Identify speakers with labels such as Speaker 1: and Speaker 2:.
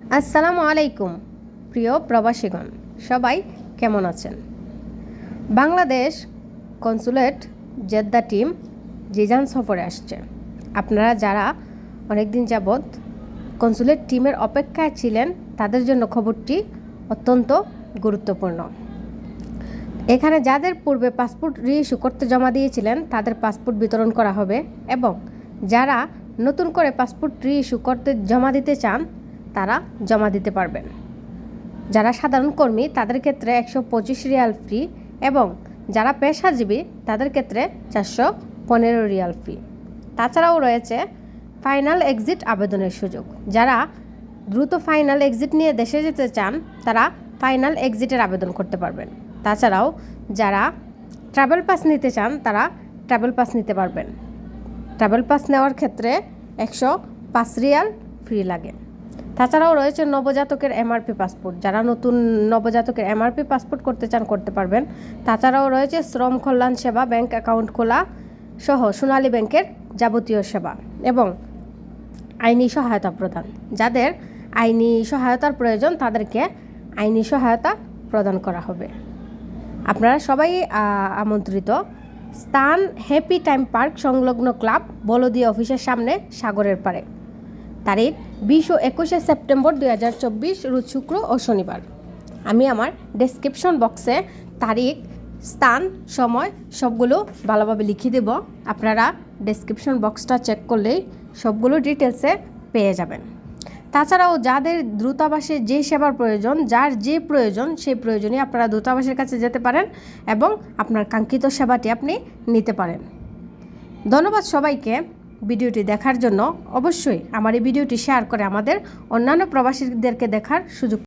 Speaker 1: আসসালামু আলাইকুম, প্রিয় প্রবাসীগণ। সবাই কেমন আছেন? Bangladesh consulate Jeddah team Jizan সফরে আসছে। আপনারা যারা অনেক দিন যাবৎ কনসুলেট টিমের অপেক্ষায় ছিলেন, তাদের জন্য খবরটি অত্যন্ত গুরুত্বপূর্ণ। এখানে যাদের পূর্বে পাসপোর্ট রিইস্যু করতে জমা দিয়েছিলেন, তাদের পাসপোর্ট বিতরণ করা হবে এবং যারা নতুন করে পাসপোর্ট রিইস্যু করতে জমা দিতে চান তারা জমা দিতে পারবেন। যারা সাধারণ কর্মী, তাদের ক্ষেত্রে একশো পঁচিশ রিয়াল ফি এবং যারা পেশাজীবী, তাদের ক্ষেত্রে চারশো পনেরো রিয়াল ফি তাছাড়াও রয়েছে ফাইনাল এক্সিট আবেদনের সুযোগ। যারা দ্রুত ফাইনাল এক্সিট নিয়ে দেশে যেতে চান, তারা ফাইনাল এক্সিটের আবেদন করতে পারবেন। তাছাড়াও যারা ট্রাভেল পাস নিতে চান, তারা ট্রাভেল পাস নিতে পারবেন। ট্রাভেল পাস নেওয়ার ক্ষেত্রে একশো পাঁচ রিয়াল ফ্রি লাগে। তাছাড়াও রয়েছে নবজাতকের এমআরপি পাসপোর্ট। যারা নতুন নবজাতকের এমআরপি পাসপোর্ট করতে চান, করতে পারবেন। তাছাড়াও রয়েছে শ্রম কল্যাণ সেবা, ব্যাংক অ্যাকাউন্ট খোলা সহ সোনালী ব্যাংকের যাবতীয় সেবা এবং আইনি সহায়তা প্রদান। যাদের আইনি সহায়তার প্রয়োজন, তাদেরকে আইনি সহায়তা প্রদান করা হবে। আপনারা সবাই আমন্ত্রিত। স্থান হ্যাপি টাইম পার্ক সংলগ্ন ক্লাব বলদিয়া অফিসের সামনে, সাগরের পাড়ে। তারিখ বিশ ও একুশে সেপ্টেম্বর দুই হাজার চব্বিশ, রোজ শুক্র ও শনিবার। আমি আমার ডেসক্রিপশন বক্সে তারিখ, স্থান, সময় সবগুলো ভালোভাবে লিখে দেব। আপনারা ডেসক্রিপশন বক্সটা চেক করলেই সবগুলো ডিটেলসে পেয়ে যাবেন। তাছাড়াও যাদের দূতাবাসে যে সেবার প্রয়োজন, যার যে প্রয়োজন, সেই প্রয়োজনে আপনারা দূতাবাসের কাছে যেতে পারেন এবং আপনার কাঙ্ক্ষিত সেবাটি আপনি নিতে পারেন। ধন্যবাদ সবাইকে। ভিডিওটি দেখার জন্য অবশ্যই আমার এই ভিডিওটি শেয়ার করে আমাদের অন্যান্য প্রবাসীদেরকে দেখার সুযোগ